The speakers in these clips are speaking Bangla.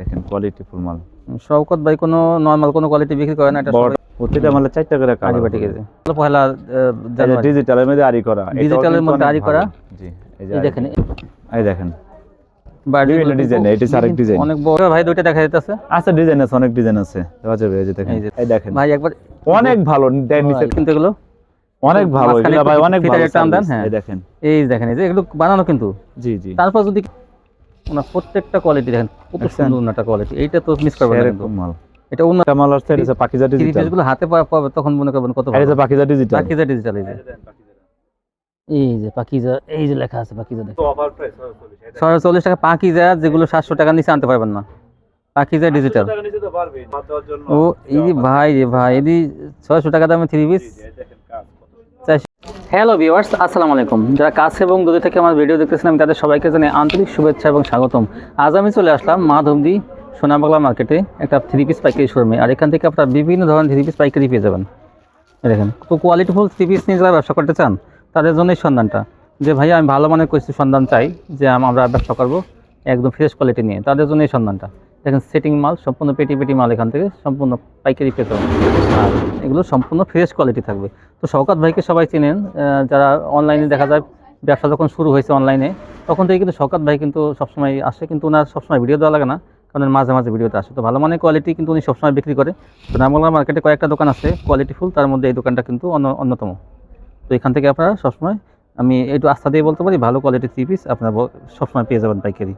দেখেন কোয়ালিটি ফুল মাল। শওকত ভাই কোনো নর্মাল কোনো কোয়ালিটি বিক্রি করে না এটা প্রতিটা মালে চারটা করে কালার বাটি কেজি। জানুয়ারি। ডিজিটালের মধ্যে আরি করা ডিজিটালের মধ্যে আরি করা। জি এই দেখেন এই দেখেন। বিভিন্ন এটা আরেক design। অনেক বড়। ভাই দুইটা দেখা যাইতেছে। আচ্ছা ডিজাইন আছে অনেক ডিজাইন আছে। দেওয়া যাবে এই যে দেখেন এই দেখেন। ভাই একবার অনেক ভালো দেন নিচে কিন্তু এগুলো অনেক ভালো ভাই অনেক ভালো হ্যাঁ। এই দেখেন। এই দেখেন এই যে এগুলো বানানো কিন্তু। জি জি। তারপর যদি ওনার প্রত্যেকটা কোয়ালিটি দেখেন কত সুন্দর কোয়ালিটি এইটা তো মিস করবেন না মাল। এটা অন্য মাল আসছে এটা থ্রি ডিজিটালগুলো হাতে পাবে তখন মনে করবেন কত এটা ভালো। পাকিজা ডিজিটাল পাকিজা ডিজিটাল এই যে। এই যে পাকিজা এই যে লেখা আছে পাকিজা দেখেন। ছয়শো চল্লিশ টাকা পাকিজা যেগুলো সাতশো টাকা নিচে আনতে পারবেন না। পাকিজা ডিজিটাল ও এই ভাই রে ভাই এই ছয়শো টাকা দামে থ্রি পিস হ্যালো ভিউয়ার্স আসসালামু আলাইকুম। যারা কাছে এবং দূরে থেকে আমার ভিডিও দেখতেছেন, আমি তাদের সবাইকে জানাই আন্তরিক শুভেচ্ছা এবং স্বাগতম। আজ আমি চলে আসলাম মাধবদি সোনাবাংলা মার্কেটে একটা থ্রি পিস পাইকারি শোরুমে আর এখান থেকে আপনারা বিভিন্ন ধরনের থ্রি পিস পাইকারি পেয়ে যাবেন। দেখেন তো কোয়ালিটিফুল থ্রি পিস নিয়ে যারা ব্যবসা করতে চান, তাদের জন্যই সন্ধানটা। যে ভাইয়া, আমি ভালো মানের কিছু সন্ধান চাই, যে আমরা ব্যবসা করব একদম ফ্রেশ কোয়ালিটি নিয়ে। তাদের জন্য এই সন্ধানটা। দেখেন সেটিং মাল, সম্পূর্ণ পেটি পেটি মাল এখান থেকে, সম্পূর্ণ পাইকারি পেতে আর এগুলো সম্পূর্ণ ফ্রেশ কোয়ালিটি থাকবে। তো শওকাত ভাইকে সবাই চেনেন যারা অনলাইনে দেখা যায়, ব্যবসা যখন শুরু হয়েছে অনলাইনে তখন থেকে কিন্তু শওকাত ভাই কিন্তু সবসময় আসে, কিন্তু ওনার সবসময় ভিডিও দেওয়া লাগে না, কারণ মাঝে মাঝে ভিডিওতে আসে। তো ভালো মানের কোয়ালিটি কিন্তু উনি সবসময় বিক্রি করে। তো নামগোলা মার্কেটে কয়েকটা দোকান আছে কোয়ালিটি ফুল তার মধ্যে এই দোকানটা কিন্তু অন্য- অন্যতম। তো এখান থেকে আপনারা সবসময়, আমি একটু আস্থা দিয়ে বলতে পারি, ভালো কোয়ালিটির থ্রি পিস আপনারা সবসময় পেয়ে যাবেন পাইকারি।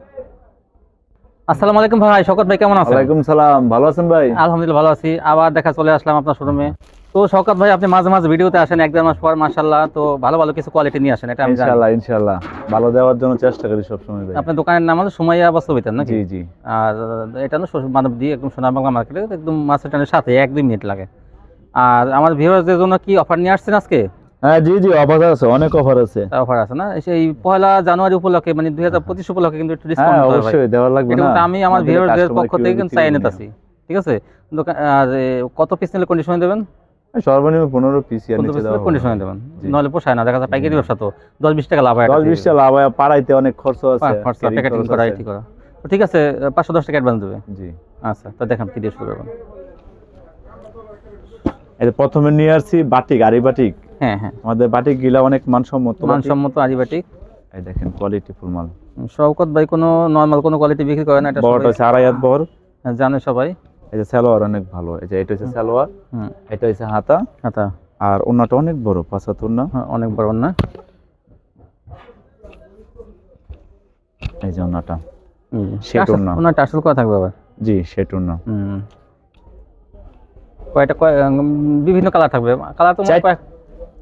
আসসালামু আলাইকুম ভাই শওকত ভাই কেমন আছেন? ওয়ালাইকুম সালাম ভালো আছেন ভাই? আলহামদুলিল্লাহ ভালো আছি। আবার দেখা চলে আসলাম আপনার শোরুমে। তো শওকত ভাই আপনি মাঝে মাঝে ভিডিওতে আসেন এক দেড় মাস পর মাশাল্লাহ তো ভালো ভালো কিছু কোয়ালিটি নিয়ে আসেন এটা আমি জানি। ইনশাআল্লাহ ইনশাআল্লাহ। ভালো দেওয়ার জন্য চেষ্টা করি সবসময় ভাই। আপনার দোকানের নাম হলো সুমাইয়া বাস্তবিতেন নাকি? জি জি। আর এটা হলো মানবদি একদম সোনারবাংলা মার্কেটে একদম মাছের টানের সাথে এক দুই মিনিট লাগে। আর আমার ভিউয়ারদের জন্য কি অফার নিয়ে আসছেন আজকে? হ্যাঁ জি জি অফার আছে অনেক অফার আছে। অফার আছে না? সেই পয়লা জানুয়ারি উপলক্ষে মানে দুই হাজার পঁচিশ উপলক্ষে কিন্তু একটু হ্যাঁ ডিসকাউন্ট ভাই। অবশ্যই দেওয়ার লাগবে না। আমি আমার ভিউয়ারদের পক্ষ থেকে কিন্তু চাই নিতেছি ঠিক আছে? আর কত পিস নিলে কন্ডিশনে দেবেন? সর্বনিম্ন পনেরো পিস কন্ডিশনে দেবেন। নাহলে পোষায় না দেখা যায় পাইকারি ব্যবসা তো। দশ বিশ টাকা লাভ হয় দশ বিশটা লাভ হয় পাড়াইতে অনেক খরচ আছে প্যাকেটিং করা। এটি করা। ঠিক আছে পাঁচশো দশ টাকা অ্যাডভান্স দেবে। জি। আচ্ছা তো দেখান কি দিয়ে শুরু করবেন। এই যে প্রথমে নিয়ে আসছি বাটিক আরি বাটিক। হ্যাঁ হ্যাঁ। আমাদের বাটিক গিলা অনেক মানসম্মত বাটিক। মানসম্মত আদিবাটিক। এই দেখেন কোয়ালিটি ফুল মাল। শওকত ভাই কোনো নর্মাল কোনো কোয়ালিটি বিক্রি করে না এটা বড়টা হচ্ছে আড়াই হাত বড়। জানে সবাই। এই যে সালোয়ার অনেক ভালো এই যে এটা হচ্ছে সালোয়ার এটা হচ্ছে হাতা। আচ্ছা আর ওনাটা অনেক বড় পাঁচ হাত ওন্না হ্যাঁ, অনেক বড় না এই যে সেট টাসল করা থাকবে আবার জি সেট ওন্না হুম। কয়টা কয় বিভিন্ন কালার থাকবে। কালার তো হয় কয়েক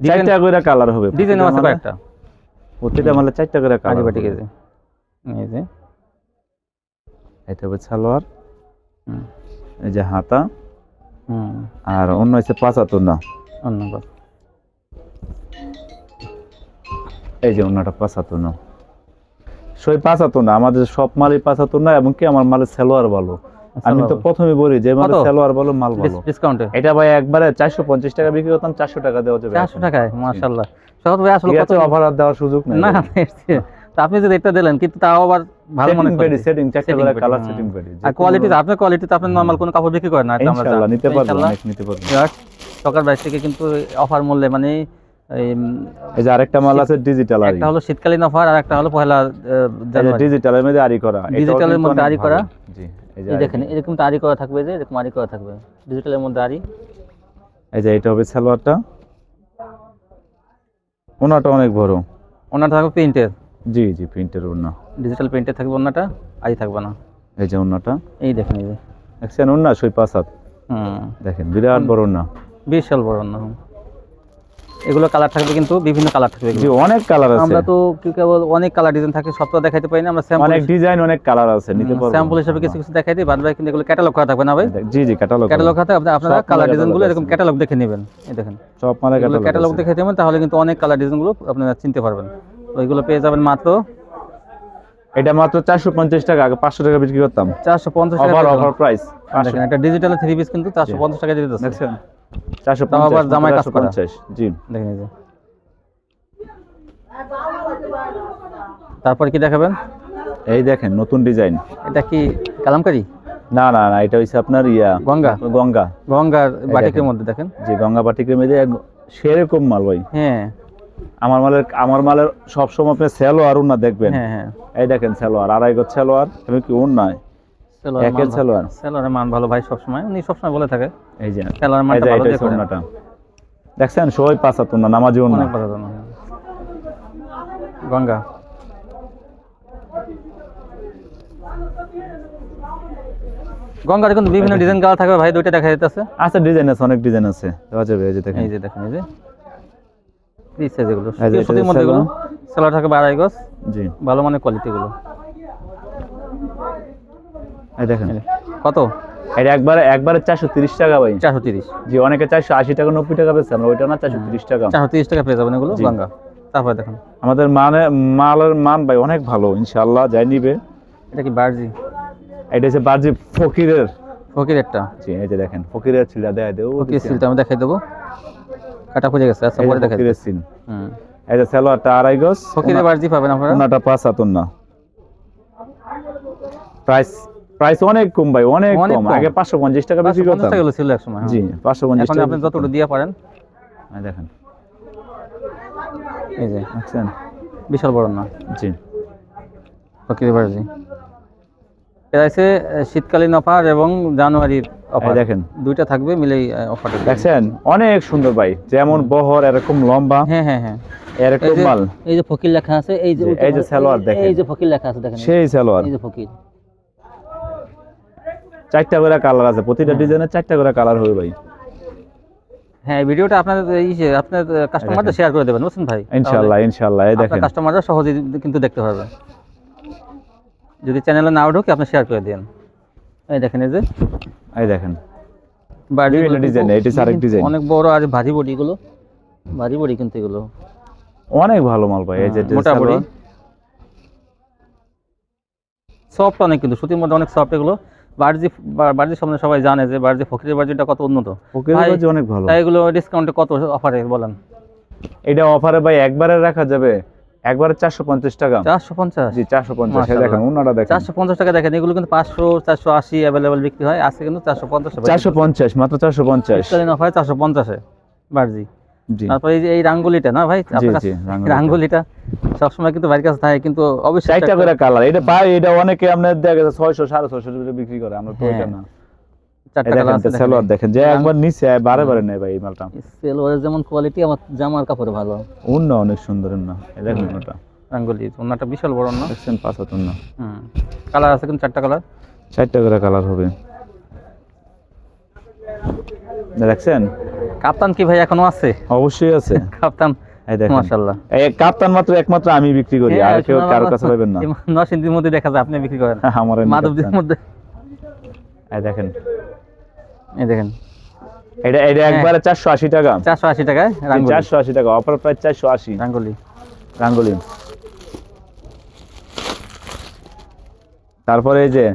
চারটা করে কালার হবে ডিজাইনও আছে কয়েকটা। প্রতিটা মালে চারটা করে কালার এই যে এই যে। এটা হবে সালোয়ার। এই যে হাতা। আর অন্য হচ্ছে পাঁচ হাত ওন্না অন্য। এই যে ওনাটা পাঁচ হাত ওন্না সই পাঁচ হাত আমাদের সব মালই পাঁচ না এবং কি? আমার মালের সালোয়ার ভালো। আমি তো প্রথমে বলি যে কত? সালোয়ার ভালো মাল ডিস- ডিসকাউন্টে এটা ভাই একবারে চারশো পঞ্চাশ টাকা বিক্রি করতাম চারশো টাকা দেওয়া যাবে চারশো টাকায়? মাশাল্লাহ শওকত ভাই আসলে কত অফার আর দেওয়ার সুযোগ নেই না তা আপনি যদি এটা দিলেন কিন্তু তাও আবার ভালো মনে করেন। সেটিং চারটা করে কালার সেটিং পেডি আর কোয়ালিটি আপনার কোয়ালিটি তো আপনি নরমাল কোনো কাপড় বিক্রি করেন না এটা আমরা ইনশাআল্লাহ নিতে পারব অনেক নিতে পারব। সকার বাইশ থেকে কিন্তু অফার মূল্যে মানে এই, যে আরেকটা মাল আছে ডিজিটাল আর একটা হলো শীতকালীন অফার আর একটা হলো জানুয়ারি। ডিজিটালের মধ্যে আরি করা। ডিজিটালের মধ্যে আরি করা। জি। এই। দেখেন এরকম তো করা থাকবে যে এরকম করা থাকবে। ডিজিটালের মধ্যে এই যে এটা হবে সালোয়ারটা। ওনাটা অনেক বড়। ওনাটা থাকবে প্রিন্টের। জি জি প্রিন্টের ওনা ডিজিটাল প্রিন্টের থাকবে ওনাটা আরি থাকবে না। এই যে ওনাটা এই দেখেন এই যে। দেখছেন ওনা সই পাঁচ হাত। হুম। দেখেন বিরাট বড় ওনা বিশাল বড় না এগুলো কালার থাকবে কিন্তু বিভিন্ন কালার থাকবে জি অনেক কালার আছে। আমরা তো কি কেবল অনেক কালার ডিজাইন থাকে সব তো দেখাইতে পারি না আমরা স্যাম্পল অনেক ডিজাইন অনেক কালার আছে নিতে পারব। স্যাম্পল হিসেবে কিছু কিছু দেখাই দিই বাদ বাকি কিন্তু এগুলো ক্যাটালগ করা থাকবে না ভাই। জি জি ক্যাটালগ ক্যাটালগ খাতে আপনি- আপনারা কালার মালের ডিজাইনগুলো এরকম ক্যাটালগ দেখে নেবেন এই দেখেন। সব মানে ক্যাটালগ ক্যাটালগ দেখে দেবেন তাহলে কিন্তু অনেক কালার ডিজাইনগুলো আপনারা চিনতে পারবেন। তো এগুলো পেয়ে যাবেন মাত্র এটা মাত্র চারশো পঞ্চাশ টাকা আগে পাঁচশো টাকা বিক্রি করতাম। চারশো পঞ্চাশ অফার টাকা অফার প্রাইস দেখেন একটা ডিজিটাল থ্রি পিস কিন্তু চারশো পঞ্চাশ টাকা দিয়ে দিতেছে। দেখছেন? চারশো আবার জামায় কাজ পঞ্চাশ। জি। দেখেন তারপর কি দেখাবেন? এই দেখেন নতুন ডিজাইন। এটা কি কালামকারি? না না না এটা আপনার ইয়া গঙ্গা। গঙ্গা। গঙ্গার বাটিকের মধ্যে দেখেন। যে গঙ্গা বাটিকের মধ্যে সেরকম মাল ভাই। হ্যাঁ। আমার মালের আমার মালের সবসময় আপনি সেলো আর উন্না দেখবেন। হ্যাঁ হ্যাঁ। এই দেখেন সেলোয়ার আড়াই গজ সেলোয়ার এবং কি উন্নায় একের মান। সেলোয়ার। সেলোয়ারের মান ভালো ভাই সবসময়। উনি সবসময় বলে থাকে। এই যে সেলোয়ারের এই মানটা ভালো। উন্নাটা দেখছেন? সবাই নামাজি উন্না। অনেক গঙ্গা। গঙ্গার কিন্তু বিভিন্ন ডিজাইন কালার থাকবে ভাই দুইটা দেখা যাইতেছে। আচ্ছা ডিজাইন আছে অনেক ডিজাইন আছে। দেওয়া যাবে এই যে দেখেন। এই যে দেখেন এই যে। ফ্রি সাইজ এগুলো সুতির মধ্যে এগুলো সেলোয়ার থাকে আড়াই গজ। জি। ভালো মানের কোয়ালিটি গুলো। এই দেখেন। কত? এটা একবারে একবারে চারশো তিরিশ টাকা ভাই। চারশো তিরিশ। জি অনেকে চারশো আশি টাকা নব্বই টাকা বেচছেন ওইটা না চারশো তিরিশ টাকা। চারশো তিরিশ টাকা পেয়ে যাবেন এগুলো গঙ্গা তারপরে দেখেন। আমাদের মানে মালের মান ভাই অনেক ভালো ইনশাল্লাহ যাই নিবে। এটা কি বার্জি? এটা হচ্ছে বাজি ফকিরের। ফকিরেরটা? জি এই যে দেখেন ফকিরের ছিল দেয় দেও ফকির সিলটা আমি দেখাই দেবো। কাটা খুঁজে গেছে আচ্ছা পরে দেখাই ফকিরের সিল। হুম। এই যে সালোয়ারটা আড়াই গজ ফকিরের বার্জি পাবেন আপনারা? ওনাটা পাঁচ হাত না প্রাইস প্রাইস অনেক কম ভাই অনেক কম। আগে পাঁচশো পঞ্চাশ টাকা করতাম। টাকা ছিল এক সময় জি পাঁচশো পঞ্চাশ এখন আপনি যতটুকু দিয়ে পারেন। দেখেন। এই যে। দেখছেন বিশাল বড় না? জি। বার্জি এটা আছে শীতকালীন অফার এবং জানুয়ারির অফার। দেখেন। দুইটা থাকবে মিলেই অফারটা দেখছেন? অনেক সুন্দর ভাই। যেমন বহর এরকম লম্বা। হ্যাঁ হ্যাঁ হ্যাঁ। এরকম মাল। এই যে ফকির লেখা আছে এই যে এই যে সালোয়ার দেখেন। এই যে ফকির লেখা আছে দেখেন। সেই সালোয়ার। এই যে ফকির। চারটা করে কালার আছে। প্রতিটা ডিজাইনের চারটা করে কালার হবে ভাই। হ্যাঁ ভিডিওটা আপনাদের এই যে আপনার কাস্টমারদের শেয়ার করে দেবেন বুঝছেন ভাই? ইনশাল্লাহ ইনশাল্লাহ এই দেখেন। কাস্টমাররা সহজে কিন্তু দেখতে পারবে। যদি চ্যানেলে নাও ঢোকে আপনি শেয়ার করে দিন এই দেখেন এই যে। এই দেখেন। বাড়ি design, এটা আরেক design। অনেক বড় আর ভারী বডি গুলো ভারী বডি কিন্তু এগুলো। অনেক ভালো মাল ভাই এই যে হ্যাঁ, মোটা বডি। সফট অনেক কিন্তু সুতির মধ্যে অনেক সফট এগুলো। বার্জি বার্জি সামনে সবাই জানে যে বার্জি ফকিরের বার্জিটা কত উন্নত। ফকিরের অনেক ভালো। তাই এগুলো ডিসকাউন্টে কত অফারে বলেন? এটা অফারে ভাই একবারে রাখা যাবে একবারে চারশো পঞ্চাশ টাকা। চারশো পঞ্চাশ? জি চারশো পঞ্চাশ। দেখেন ওনারা দেখেন। চারশো পঞ্চাশ টাকা দেখেন এগুলো কিন্তু পাঁচশো চারশো আশি অ্যাভেলেবেল বিক্রি হয় আজকে কিন্তু চারশো পঞ্চাশ। চারশো পঞ্চাশ মাত্র চারশো পঞ্চাশ। অফার চারশো পঞ্চাশে বার্জি। তারপরে এই রাঙ্গুলিটা না ভাই? রাঙ্গুলিটা। সবসময় কিন্তু বাড়ির কাছে থাকে কিন্তু অবশ্যই চারটা করে কালার এটা পাই এটা অনেকে আপনার দেখা গেছে ছয়শো সাড়ে ছয়শো করে বিক্রি করে আমরা তো হ্যাঁ, এটা না। চারটা এই কালার দেখেন আছে দেখেন। সালোয়ার দেখেন যে একবার নিচে বারে বারে নেয় ভাই এই মালটা। সেলোয়ারের যেমন কোয়ালিটি আমার জামার কাপড় ভালো। অন্য অনেক সুন্দর না এই দেখেন ওটা রাঙ্গুলি ওনাটা বিশাল বড় না দেখছেন পাঁচ হাত না হুম। কালার আছে কিন্তু চারটা কালার চারটা করে কালার হবে। দেখছেন? কাপ্তান কি ভাই এখনও আছে? অবশ্যই আছে। কাপ্তান? মাশাআল্লাহ। এই কাপ্তান মাত্র একমাত্র আমি বিক্রি করি আর কেউ কারও কাছে পাবেন না। নরসিংদীর মধ্যে দেখা যায় আপনি বিক্রি করেন। আমার মাধবদীর মধ্যে। এই দেখেন। এই দেখেন। এটা এটা একবারে চারশো আশি টাকা। রাঙ্গুলি। অফার প্রাইস রাঙ্গুলি। রাঙ্গুলি। তারপরে এই যে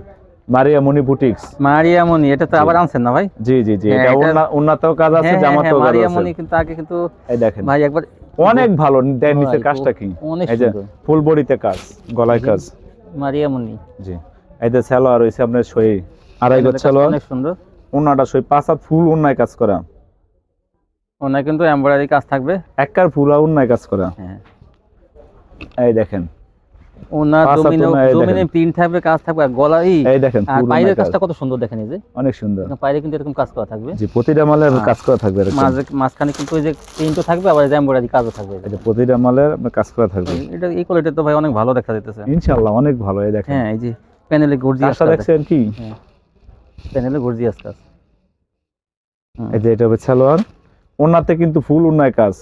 মারিয়া মনি বুটিক্স। মারিয়ামণি এটা তো আবার আনছেন না ভাই? জি জি জি হ্যাঁ, এটা উন্নতও কাজ আছে হ্যাঁ, হ্যাঁ, জামাতেও কাজ আছে। মারিয়ামণি কিন্তু আগে কিন্তু এই দেখেন। ভাই একবার অনেক ভালো দেন নিচের কাজটা কি? এই যে। ফুল বডিতে কাজ গলায় কাজ। মারিয়ামণি জি এই যে সালোয়ার হইছে আপনার সই আড়াই গজ সালোয়ার। অনেক সুন্দর। উন্নাটা সই পাঁচ হাত ফুল উন্নায় কাজ করা। ওনার কিন্তু এমব্রয়ডারি কাজ থাকবে। এককার ফুল আর উন্নায় কাজ করা। হ্যাঁ। এই দেখেন ওনার পাঁচ হাত জমিনে ওনা, জমিনে প্রিন্ট থাকবে কাজ থাকবে আর গলা এই এই দেখেন আর ফুল পায়ের উন্নায় কাজ কাজটা কত সুন্দর দেখেন এই যে। অনেক সুন্দর। পায়ের কিন্তু এরকম কাজ করা থাকবে। জি প্রতিটা মালের। কাজ করা থাকবে এরকম। মাঝে মাঝখানে কিন্তু ওই যে প্রিন্টও থাকবে আবার এমব্রয়ডারি কাজও থাকবে এই প্রতিটা মালের কাজ করা থাকবে। এটা এই কোয়ালিটি তো ভাই অনেক ভালো দেখা যাইতেছে। ইনশাআল্লাহ অনেক ভালো এই দেখেন। হ্যাঁ এই যে প্যানেলে গর্জিয়াস কাজটা দেখছেন কি? হ্যাঁ প্যানেলে গর্জিয়াস কাজ। এই যে এটা হবে সালোয়ার। ওনাতে কিন্তু ফুল উন্নয় কাজ।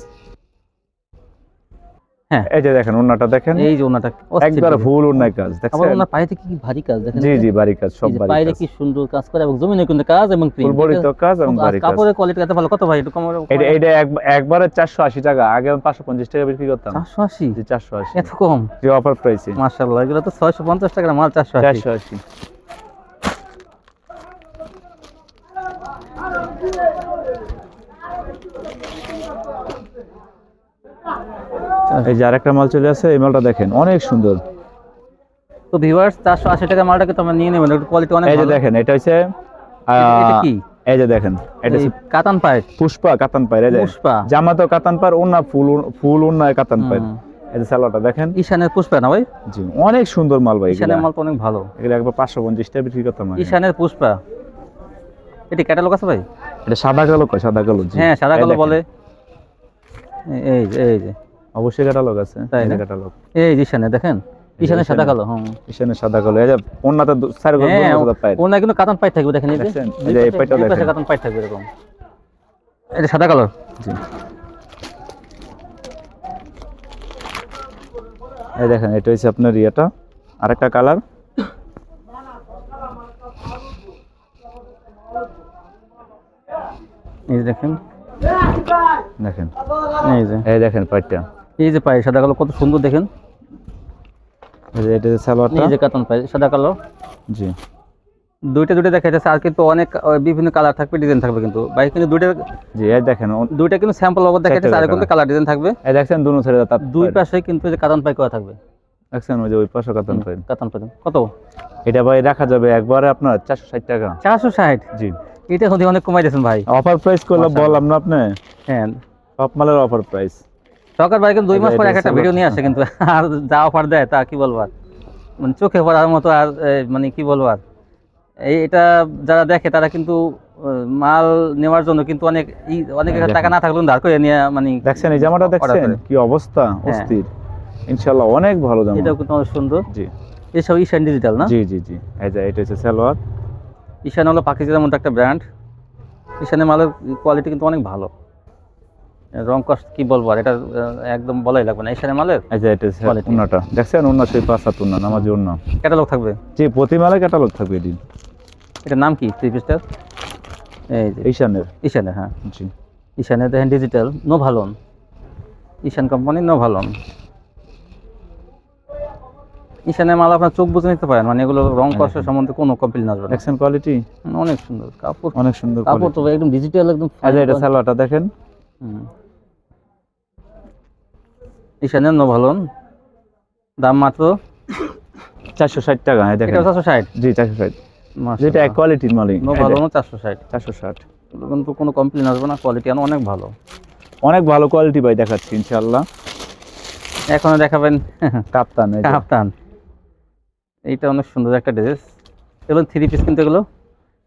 হ্যাঁ। এই যে দেখেন ওনাটা দেখেন। এই যে ওনাটা একবার ফুল উন্নয় কাজ আবার দেখছেন? ওনার পায়েতে কি ভারী কাজ দেখেন জি জি বাড়ি কাজ সব পায়েরে কাজ। কি সুন্দর কাজ করে এবং জমিনে কিন্তু কাজ এবং ফুল প্রিন্ট বডি তো কাজ এবং বাড়ি কাজ। কাপড়ের কোয়ালিটি এত ভালো। কত ভাই একটু কম এটা এটা এক- একবারে চারশো আশি টাকা আগে আমি পাঁচশো পঞ্চাশ টাকা বিক্রি করতাম। চারশো আশি? জি চারশো আশি। এত কম? যে অফার প্রাইসে মার্শাল্লাহ এগুলো তো ছয়শো পঞ্চাশ টাকার মাল চারশো আশি। চারশো আশি। এই যে আরেকটা মাল চলে আসে এই মালটা দেখেন অনেক সুন্দর। তো ভিউয়ার্স চারশো আশি টাকা মালটাকে কিন্তু আমরা নিয়ে নেবেন একটু কোয়ালিটি অনেক এই যে দেখেন এটা হচ্ছে এটা- কি? এই যে দেখেন এটা কাতান পাইট পুষ্পা কাতান পায়ের এই যে পুষ্পা। জামা তো কাতান ওনা ফুল ফুল ওনা কাতান হুম। এই যে সালোয়ারটা দেখেন। ঈশানের পুষ্পা না ভাই? জি অনেক সুন্দর মাল ভাই ঈশানের মাল তো অনেক ভালো। এগুলা একবার পাঁচশো পঞ্চাশ টাকা বিক্রি করতাম আগে। ঈশানের পুষ্পা। এটি ক্যাটালগ আছে ভাই? এটা সাদা কালো কয় সাদা কালো জি। হ্যাঁ সাদা কালো বলে। এই এই যে। অবশ্যই ক্যাটালগ আছে তাই না? ক্যাটালগ এই যে ঈশানে দেখেন? সাদা কালো হুম। ইশানে সাদা কালো এই যে ওনাতে গজ হ্যাঁ সাদা পায় ওনার কিন্তু কাতান পাইট থাকবে দেখেন এই যে। এই যে পাশে দেখেন। কাতান পাইট থাকবে এরকম। এটা সাদা কালার জি। এই দেখেন এটা হচ্ছে আপনার ইয়েটা। আরেকটা কালার। এই দেখেন। দেখেন। এই যে। এই দেখেন পাইটটা এই যে পাই সাদা কালো কত সুন্দর দেখেন। এই যে সালোয়ারটা? এই যে কাতান পাই সাদা কালো। জি। দুইটা দুইটা দেখা যাচ্ছে আর কিন্তু অনেক বিভিন্ন কালার থাকবে ডিজাইন থাকবে কিন্তু। বাইক কিন্তু দুইটা জি এই দেখেন দুইটা কিন্তু স্যাম্পল অবর দেখা যাচ্ছে আর কিন্তু কালার। ডিজাইন থাকবে। এই দেখছেন দুনো তার দুই পাশে কিন্তু যে কাতান পাই করা থাকবে। দেখছেন ওই যে ওই পাশে কাতান পাইন কাতান পাই কত? এটা ভাই রাখা যাবে একবারে আপনার চারশো ষাট টাকা। চারশো ষাট? জি। এটা হতে অনেক কমাই দিয়েছেন ভাই। অফার প্রাইস করলে। বললাম না আপনি? হ্যাঁ। সব মালের অফার প্রাইস সরকার ভাই কিন্তু দুই মাস এটা- পর একটা ভিডিও নিয়ে আসে কিন্তু। আর যা অফার দেয় তা কি বলব আর? মানে চোখে পড়ার মতো আর মানে কি বলব আর? এই এটা যারা দেখে তারা কিন্তু মাল নেওয়ার জন্য কিন্তু অনেক অনেক হ্যাঁ, টাকা না থাকলেও ধার করে নিয়ে মানে দেখছেন এই জামাটা দেখছেন? কি অবস্থা? হ্যাঁ। অস্থির। ইনশাআল্লাহ অনেক ভালো জামা। এটাও কিন্তু অনেক সুন্দর। জি। এসব ঈশান ডিজিটাল না? জি জি জি। এই যে এটা হচ্ছে সালোয়ার। ঈশান হলো পাকিস্তানের মতো একটা ব্র্যান্ড ঈশানের মালের কোয়ালিটি কিন্তু অনেক ভালো। রং কষ্ট কি বলব? আর এটা একদম বলাই লাগবে না। ঈশানের মালের? এই যে এটা উন্নাটা দেখছেন? উন্না সেই পাঁচ হাত উন্না নামাজি উন্না ক্যাটালগ থাকবে? জি প্রতি মালে ক্যাটালগ থাকবে এটি এটার নাম কি? থ্রি পিসটার এই যে। ঈশানের। ঈশানের হ্যাঁ। জি। ঈশানের দেখেন ডিজিটাল নো ভালন ঈশান কোম্পানি নো ভালন ঈশানের মাল আপনার চোখ বুঝে নিতে পারেন। মানে এগুলো রং কষার সম্বন্ধে কোনো কমপ্লেন আসবে না। দেখছেন কোয়ালিটি অনেক সুন্দর। কাপড় অনেক সুন্দর কাপড় তো একদম ডিজিটাল একদম এই এটা সালোয়ারটা দেখেন। হুম। ঈশানের নো ভালন দাম মাত্র চারশো ষাট টাকা হ্যাঁ দেখেন। চারশো ষাট? জি চারশো ষাট। যেটা এক কোয়ালিটির মালিক নো ভালনও চারশো ষাট। চারশো ষাট। কিন্তু কোনো কমপ্লেন আসবে না কোয়ালিটি অনেক ভালো। অনেক ভালো কোয়ালিটি ভাই দেখাচ্ছি ইনশাআল্লাহ। এখনও দেখাবেন। কাপ্তান কাপ্তান। এইটা অনেক সুন্দর একটা ড্রেস এগুলো থ্রি পিস কিন্তু এগুলো।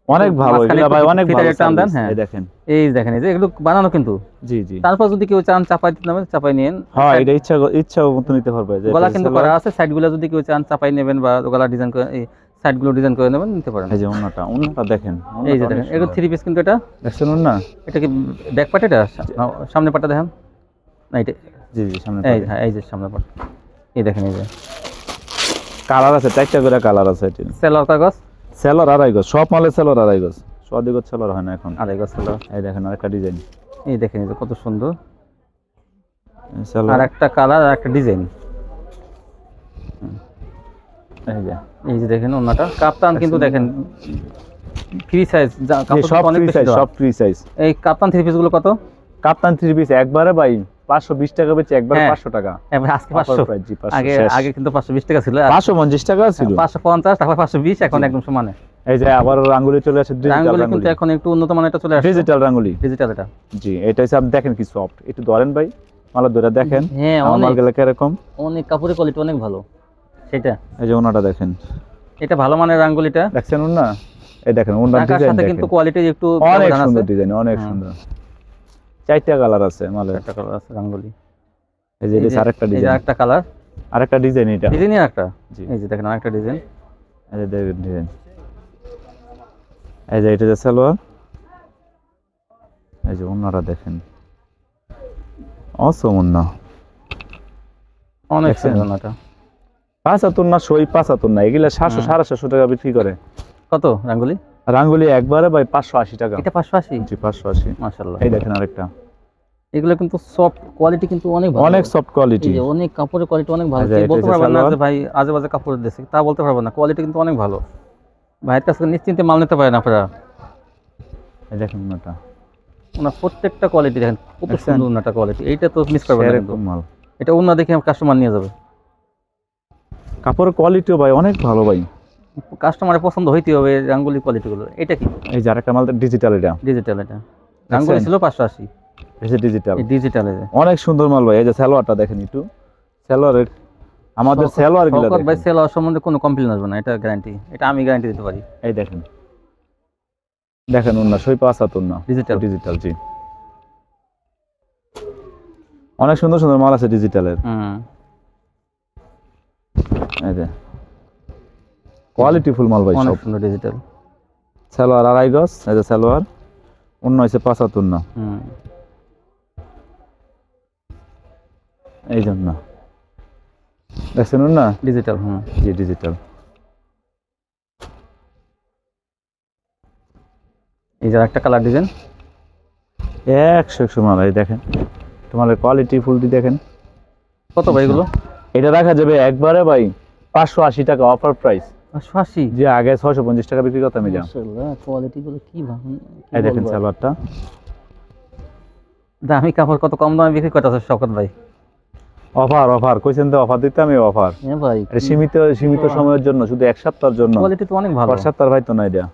অনেক ভালো মাঝখানে ভাই অনেক ভালো একটা টান দেন, হ্যাঁ। দেখেন। এই দেখেন এই যে এগুলো বানানো কিন্তু। জি জি। তারপর যদি কেউ চান চাপাই দিতে নেবেন চাপাই নিন হ্যাঁ এটা ইচ্ছা ইচ্ছা মতো নিতে পারবে যে গলা কিন্তু করা আছে সাইডগুলো যদি কেউ চান চাপাই নেবেন বা গলা ডিজাইন করে এই সাইডগুলো ডিজাইন করে নেবেন নিতে পারেন। এই যে ওন্নাটা ওন্নাটা দেখেন এই যে দেখেন এগুলো থ্রি পিস কিন্তু এটা। দেখছেন ওন্না এটা কি ব্যাক পার্ট এটা? সামনে পাটটা দেখেন। না এটা জি জি সামনে এই হ্যাঁ এই যে সামনে পাট এই দেখেন এই যে। কালার আছে চারটা করে কালার আছে এটি সেলার কাগজ। সেলর আড়াই গজ সব মালে সেলর আড়াই গজ। সদি গজ সেলর হয় না এখন। আড়াই গজ সেলার। এই দেখেন আরেকটা ডিজাইন। এই দেখেন এই যে কত সুন্দর। আর একটা কালার আর একটা ডিজাইন। এই যে এই যে দেখেন ওনাটা কাপ্তান কিন্তু দেখেন ফ্রি সাইজ সব ফ্রি সাইজ সব ফ্রি সাইজ এই কাপ্তান থ্রি পিসগুলো কত? কাপ্তান থ্রি পিস একবারে ভাই পাঁচশো বিশ টাকা বেচে একবারে হ্যাঁ। পাঁচশো টাকা। এবার আজকে পাঁচশো। 500 আগে আগে কিন্তু পাঁচশো বিশ টাকা ছিল। পাঁচশো পঞ্চাশ টাকা ছিল। পাঁচশো পঞ্চাশ তারপর পাঁচশো বিশ এখন একদম সমানে। এই যে আবার আঙ্গুলি চলে আসে রাঙ্গুলি রাঙ্গুলি। কিন্তু এখন একটু উন্নত মানের চলে আসছে। ডিজিটাল রাঙ্গুলি। ডিজিটাল এটা। জি এটা হচ্ছে দেখেন কি সফট একটু ধরেন ভাই মালা ধরে দেখেন। হ্যাঁ আমার কীরকম? অনেক কাপড়ের কোয়ালিটি অনেক ভালো। সেটা। এই যে ওনাটা দেখেন। এটা ভালো মানের রাঙ্গুলিটা। দেখছেন ওনা? এই দেখেন ওনার ডিজাইন কিন্তু কোয়ালিটি একটু অনেক সুন্দর ডিজাইন অনেক হ্যাঁ। সুন্দর। চারটা কালার আছে মালের। একটা কালার আছে। রাঙ্গুলি এই যে এটা আরেকটা ডিজাইন একটা কালার আরেকটা ডিজাইন এটা। ডিজাইনের একটা জি। এই যে দেখেন আরেকটা ডিজাইন এই যে দেখেন ডিজাইন এই যে এটা যে সালোয়ার। এই যে ওনারা দেখেন। অসম ওন্না অনেক? সুন্দর ওনাটা পাঁচ হাতুর না সই পাঁচ হাতুর না এগুলা সাতশো সাড়ে সাতশো টাকা বিক্রি করে। কত রাঙ্গুলি রাঙ্গুলি একবারে ভাই পাঁচশো আশি টাকা। এটা পাঁচশো আশি? জি পাঁচশো আশি। মাশাল্লাহ এই দেখেন আরেকটা। এগুলো কিন্তু সফট কোয়ালিটি কিন্তু অনেক ভালো। অনেক সফট কোয়ালিটি এই অনেক কাপড়ের কোয়ালিটি অনেক ভালো। আচ্ছা, বলতে পারবেন না যে ভাই আজে বাজে কাপড় দিচ্ছে তা বলতে পারবেন না। কোয়ালিটি কিন্তু অনেক ভালো। ভাইয়ের কাছ থেকে নিশ্চিন্তে মাল নিতে পারেন আপনারা। এই দেখেন ওনাটা। ওনার প্রত্যেকটা কোয়ালিটি দেখেন কত? সুন্দর ওনাটা কোয়ালিটি এইটা তো মিস করবেন না সেরকম মাল। এটা অন্য দেখে কাস্টমার নিয়ে যাবে। কাপড়ের কোয়ালিটিও ভাই অনেক ভালো ভাই। কাস্টমারের পছন্দ হইতে হবে রাঙ্গুলি কোয়ালিটিগুলো এটা কি? এই যে আরেকটা মাল ডিজিটাল এটা। ডিজিটাল এটা। রাঙ্গুলি ছিল পাঁচশো আশি। ডিজিটাল ডিজিটাল অনেক সুন্দর মাল ভাই এই যে সালোয়ারটা দেখেন একটু। সালোয়ারের আমাদের সালোয়ারগুলো ভাই সেল হওয়ার সম্বন্ধে কোনো কমপ্লেন আসবে না এটা গ্যারান্টি এটা আমি গ্যারান্টি দিতে পারি। এই দেখেন। দেখেন ওনা সই পাঁচ হাত ওনা ডিজিটাল ডিজিটাল জি। অনেক সুন্দর সুন্দর মাল আছে ডিজিটালের হুম। এই যে। কোয়ালিটি ফুল মাল ভাই অনেক সুন্দর ডিজিটাল সালোয়ার আড়াই গজ এই যে সালোয়ার। অন্য হয়েছে পাঁচ হাত ওনা হুম। এই জন্য। দেখছেন না? ডিজিটাল হুম। জি ডিজিটাল এই যে একটা কালার ডিজাইন একশো একশো মাল এই দেখেন। তোমার কোয়ালিটি ফুলটি দেখেন। কত ভাই এগুলো? এটা রাখা যাবে একবারে ভাই পাঁচশো আশি টাকা অফার প্রাইস যে আগে ছয়শো পঞ্চাশ টাকা বিক্রি করতাম কোয়ালিটি গুলো কি এই দেখেন সালোয়ারটা। দামি কাপড় কত কম দামে বিক্রি করতেছে শকত ভাই? Offer offer. কইছেন তো অফার দিতে আমি অফার। হ্যাঁ ভাই এটা সীমিত সীমিত সময়ের জন্য শুধু এক সপ্তাহের জন্য। কোয়ালিটি তো অনেক ভালো। সপ্তাহ ভাই তো না এটা।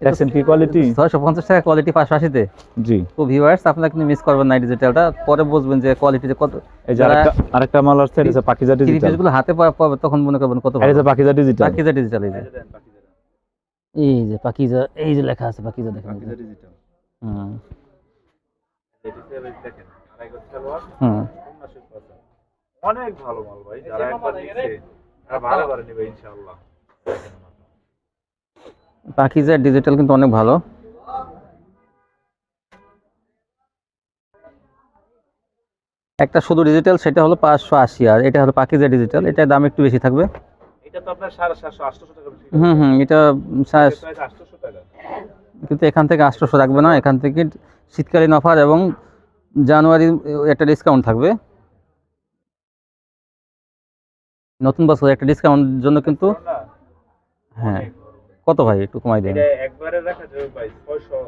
দেখছেন কি কোয়ালিটি ছয়শো পঞ্চাশ টাকা কোয়ালিটি পাঁচশো আশিতে জি। তো ভিউয়ার্স আপনারা কিন্তু মিস করবেন না ডিজিটালটা পরে বুঝবেন যে কোয়ালিটিতে কত এই যে আরেকটা আরেকটা মাল আসছে এটা পাকিজা ডিজিটালগুলো হাতে পা- পাবে তখন মনে করবেন কত এটা পাকিজা ডিজিটাল পাকিজা ডিজিটাল এই যে। এই যে পাকিজা এই যে লেখা আছে পাকিজা দেখেন। এই যে। হুম। হুম। অনেক ভালো মাল ভাই যারা একবার নিচ্ছে তারা বারবার নেবে ইনশাআল্লাহ। পাকিজা ডিজিটাল কিন্তু অনেক ভালো। একটা শুধু ডিজিটাল সেটা হলো পাঁচশো আশি আর এটা হলো পাকিজা ডিজিটাল এটার দাম একটু বেশি থাকবে। হুম হুম এটা কিন্তু এখান থেকে আটশোশো রাখবে না এখান থেকে শীতকালীন অফার এবং জানুয়ারি একটা ডিসকাউন্ট থাকবে। নতুন বছর একটা ডিসকাউন্ট জন্য কিন্তু হ্যাঁ। কত ভাই? একটু কমাই দেন। একবারে রাখা যাবে ভাই ছয়শো।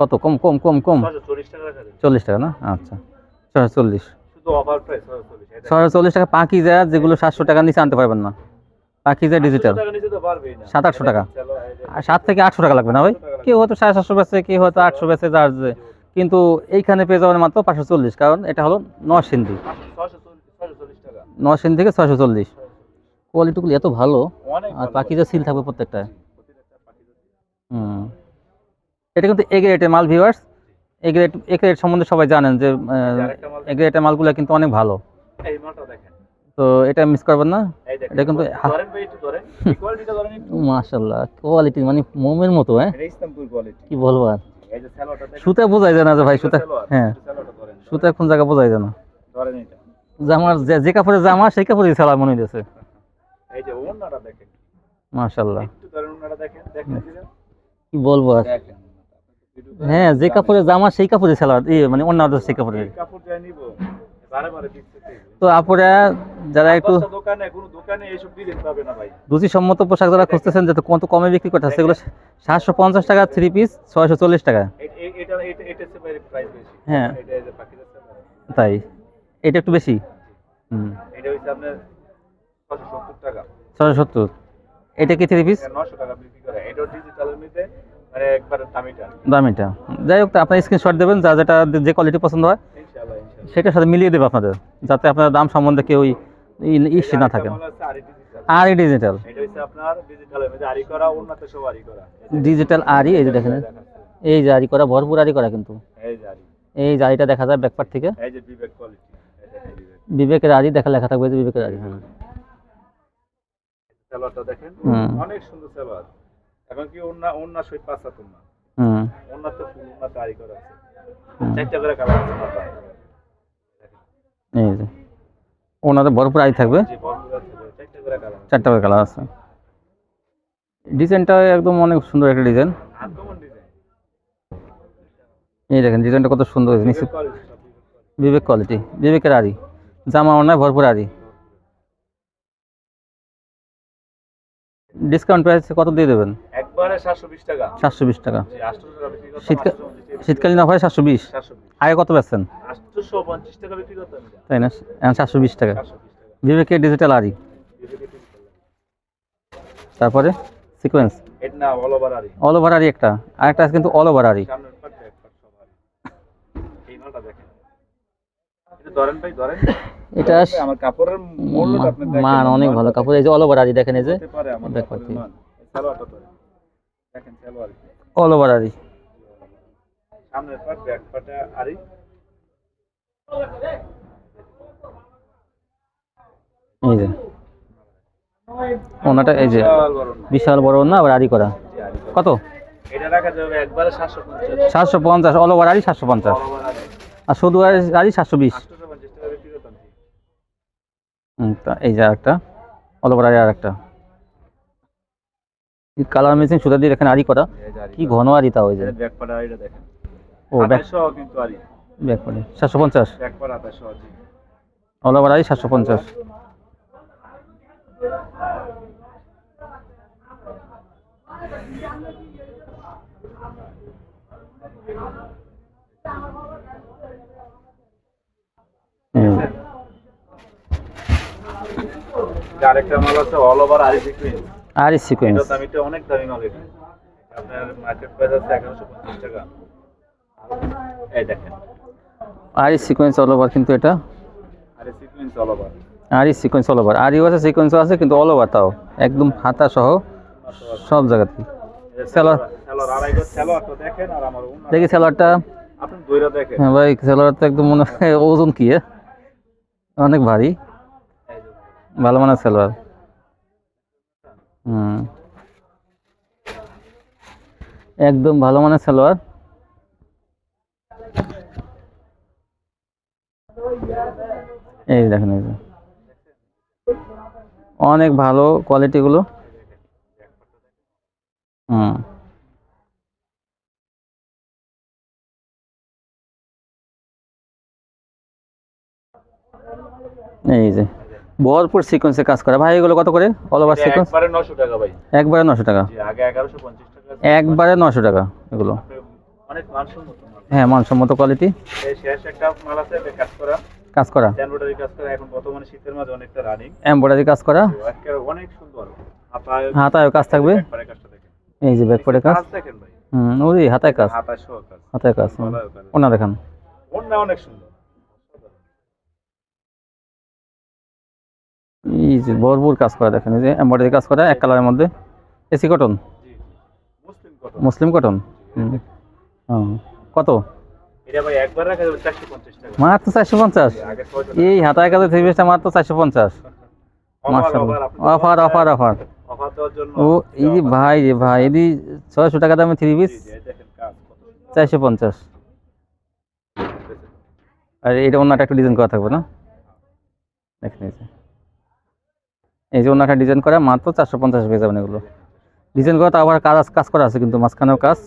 কত? কম কম কম কম। ছয়শো চল্লিশ টাকা রাখা যাবে। চল্লিশ টাকা না? আচ্ছা। ছশো চল্লিশ। শুধু অফার প্রাইস ছয়শো চল্লিশ টাকা পাখি যায় যেগুলো সাতশো টাকা নিচে আনতে পারবেন না। পাখি যায় ডিজিটাল সাত আটশো টাকা। আর সাত থেকে আটশো টাকা লাগবে না ভাই? কেউ হয়তো সাড়ে সাতশো বেচে কেউ হয়তো আটশো বেচে যার যে। কিন্তু এইখানে পেয়ে যাবেন মাত্র পাঁচশো চল্লিশ কারণ এটা হলো নরসিংদী। ছয়শো চল্লিশ ছয়শো চল্লিশ টাকা। নরসিংদী থেকে ছয়শো চল্লিশ। কোয়ালিটিগুলো এত ভালো আর পাখিজা সিল থাকবে প্রত্যেকটায়। হুম। এটা কিন্তু এ গ্রেটের মাল viewers A grade A grade সম্বন্ধে সবাই জানেন যে এ গ্রেটের মালগুলো কিন্তু অনেক ভালো। এই মালটা দেখেন। তো এটা মিস করবেন না? এটা কিন্তু মাশাল্লাহ কোয়ালিটি মানে মোমের মতো হ্যাঁ? কি বলব আর? সুতা বোঝাই যায় না যে ভাই সুতা হ্যাঁ। সুতা কোন জায়গা বোঝাই যায় না। জামার যে যে কাপড়ে জামা সেই কাপড়ে সালা মনে হইতেছে এই যে দেখেন মাশাল্লাহ একটু ধরেন দেখেন দেখেন কি বলব আর? হ্যাঁ যে কাপড়ে জামা সেই কাপড়ে সালোয়ার মানে অন্য সেই কাপড়ে কাপড় যা নিব তো আপুরা যারা একটু দোকানে কোনো দোকানে এইসব ডিজাইন পাবে না ভাই। রুচিসম্মত পোশাক যারা খুঁজতেছেন যাতে কত কমে বিক্রি করতে সেগুলো সাতশো পঞ্চাশ টাকা থ্রি পিস ছয়শো চল্লিশ টাকা। হ্যাঁ। তাই। এটা একটু বেশি। হুম। এটা হচ্ছে আপনার 670 টাকা। সত্তর। এটা কি থ্রি পিস এটা 900 টাকা বিক্রি করে। এটা ডিজিটালের মধ্যে মানে একবার দামিটা। দামিটা। যাই হোক তা আপনার স্ক্রিনশট দেবেন যা যেটা যে কোয়ালিটি পছন্দ হয় সেটার সাথে মিলিয়ে দেবে আপনাদের যাতে আপনার দাম সম্বন্ধে কেউ না থাকেন ডিজিটাল ডিজিটাল আরই এই যে দেখেন এই যে আরি করা ভরপুর আরি করা কিন্তু। এই যে আরিটা দেখা যায় থেকে। বিবেকের আরি দেখা লেখা থাকবে যে বিবেকের আরি হ্যাঁ। সালোয়ারটা দেখেন। অনেক সুন্দর সালোয়ার। এখন কি অন্য সই পাঁচ ফুল আরি করা আছে। চারটা করে কালার আছে মাথা এই যে। ভরপুর আই থাকবে? চারটা করে কালার আছে। ডিজাইনটা একদম অনেক সুন্দর একটা ডিজাইন। এই দেখেন ডিজাইনটা কত সুন্দর হয়েছে নিশ্চিত বিবেক বিবেক কোয়ালিটি। বিবেকের আরি জামা অন্যায় ভরপুর আরি ডিসকাউন্ট প্রাইস কত দিয়ে দেবেন? একবারে 720 টাকা। সাতশো বিশ টাকা। জি 800 টাকা বিক্রি করতাম শীতকাল 850 টাকা। শীতকালীন অফারে সাতশো বিশ? 720 আগে কত বেচছেন 850 টাকা বিক্রি করতাম এটা তাই না? এখন সাতশো বিশ টাকা। 720 টাকা। বিবেকের ডিজিটাল আরি তারপরে সিকোয়েন্স এটা না অল ওভার আরি অল ওভার আরি একটা। আর একটা আছে কিন্তু অল ওভার আরি এই মালটা দেখেন। এটা ধরেন ভাই ধরেন। এটা আমার কাপড়ের মান অনেক ভালো। কাপড় এই যে অল ওভার আরি দেখেন এই যে। দেখতে অল ওভার আরি এই যে। ওনাটা এই যে বিশাল বড় না। আবার আরি করা। কত? সাতশো পঞ্চাশ। অল ওভার আরি 750 আর শুধু আড়ি সাতশো বিশ। এই যে আরেকটা অল ওভার আরি আরেকটা। কালার মেশিন সুতা দিয়ে এখানে আরি করা। কি ঘন আরি তা ওই যে। এটা ব্যাক পাট আরিটা দেখেন। ও ব্যাক 2800 কিন্তু আরি ব্যাক করে সাতশো পঞ্চাশ। ব্যাক পাট 2800 জি। অল ওভার আরি সাতশো পঞ্চাশ। হুম, আরেকটা মাল আছে অল ওভার আরি সিকুয়েন্স আরি সিকোয়েন্স এটা দামিটা অনেক দামি মাল এটা। আপনার মার্কেট প্রাইস আছে 1150 টাকা। এই দেখেন। আরি সিকোয়েন্স অল ওভার কিন্তু এটা। আরে সিকুয়েন্স অল ওভার আরি সিকোয়েন্স অল ওভার আরিও আছে সিকোয়েন্সও আছে কিন্তু অল ওভার তাও। একদম হাতা সহ সব জায়গাতে সেলর সেলর আড়াই গজ সেলরটা দেখেন আর আমার দেখি স্যালোয়ারটা আপনি দইরা দেখেন। হ্যাঁ ভাই স্যালোয়ার তো একদম মনে হয় ওজন কি অনেক ভারী। ভালো মানের সালোয়ার। হুম। একদম ভালো মানের সালোয়ার। এই দেখেন, এই অনেক ভালো কোয়ালিটিগুলো হুম। এই যে। ভরপুর সিকোয়েন্সে কাজ করা। ভাই এগুলো কত করে? অল ওভার সিকোয়েন্স একবারে 900 টাকা ভাই। একবারে নশো টাকা। জি আগে 1150 টাকা একবারে নশো টাকা এগুলো। অনেক মানসম্মত হ্যাঁ মানসম্মত কোয়ালিটি এই শেষ একটা মাল আছে এটা কাজ করা। কাজ করা। এমব্রয়ডারি কাজ করা এখন বর্তমানে শীতের মাঝে অনেকটা রানিং এমব্রয়ডারি কাজ করা। একেবারে অনেক সুন্দর। হাতায় হাতায় কাজ থাকবে? এই যে ব্যাক পরে কাজ? কাজ দেখেন ভাই। হুম ওই হাতায় কাজ। হাতায় সহ কাজ। হাতায় কাজ। ওনা দেখান। ওন্না অনেক সুন্দর। এই যে ভরপুর কাজ করা দেখেন এই যে এমব্রয়ডারি কাজ করা এক কালারের মধ্যে AC cotton muslin cotton muslin cotton হুম। হুম। কত? এটা ভাই একবার রাখা যাবে 450 টাকা। মাত্র চারশো পঞ্চাশ? আগে 600 এই হাতায় কাজে থ্রি পিসটা মাত্র চারশো পঞ্চাশ? অফার অফার অফার ও এই ভাই রে ভাই এদি ছয়শো টাকা দামে থ্রি পিস। চারশো পঞ্চাশ। আর এটা অন্যটা একটু ডিজাইন করা থাকবে না? যে। এই যে অন্যটা ডিজাইন করা, মাত্র চারশো পঞ্চাশ পেয়ে যাবেন এগুলো। ডিজাইন করা তো আবার কাজ কাজ করা আছে কিন্তু মাঝখানেও কাজ।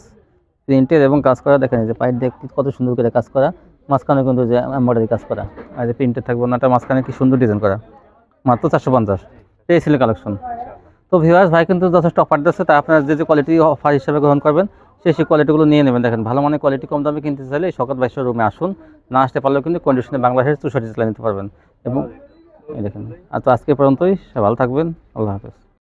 প্রিন্টের এবং কাজ করা, দেখেন যে পাইট দেখ কত সুন্দর করে কাজ করা। মাঝখানে কিন্তু যে এম্বয়ডারি কাজ করা। আর যে প্রিন্টের থাকবে ওনাটা মাঝখানে কি সুন্দর ডিজাইন করা। মাত্র চারশো পঞ্চাশ। এই কালেকশন তো ভিউয়ার্স ভাই কিন্তু যথেষ্ট অফার দিচ্ছে তাই আপনার যে যে কোয়ালিটি অফার হিসেবে গ্রহণ করবেন, সেই সেই কোয়ালিটিগুলো নিয়ে নেবেন। দেখেন, ভালো মানের কোয়ালিটি কম দামে কিনতে চাইলে শকত বাইশের রুমে আসুন। না আসতে পারলেও কিন্তু কন্ডিশনে বাংলাদেশের চৌষট্টি চালিয়ে নিতে পারবেন। এবং দেখেন। আর তো আজকে পর্যন্তই। ভালো থাকবেন। আল্লাহ হাফেজ।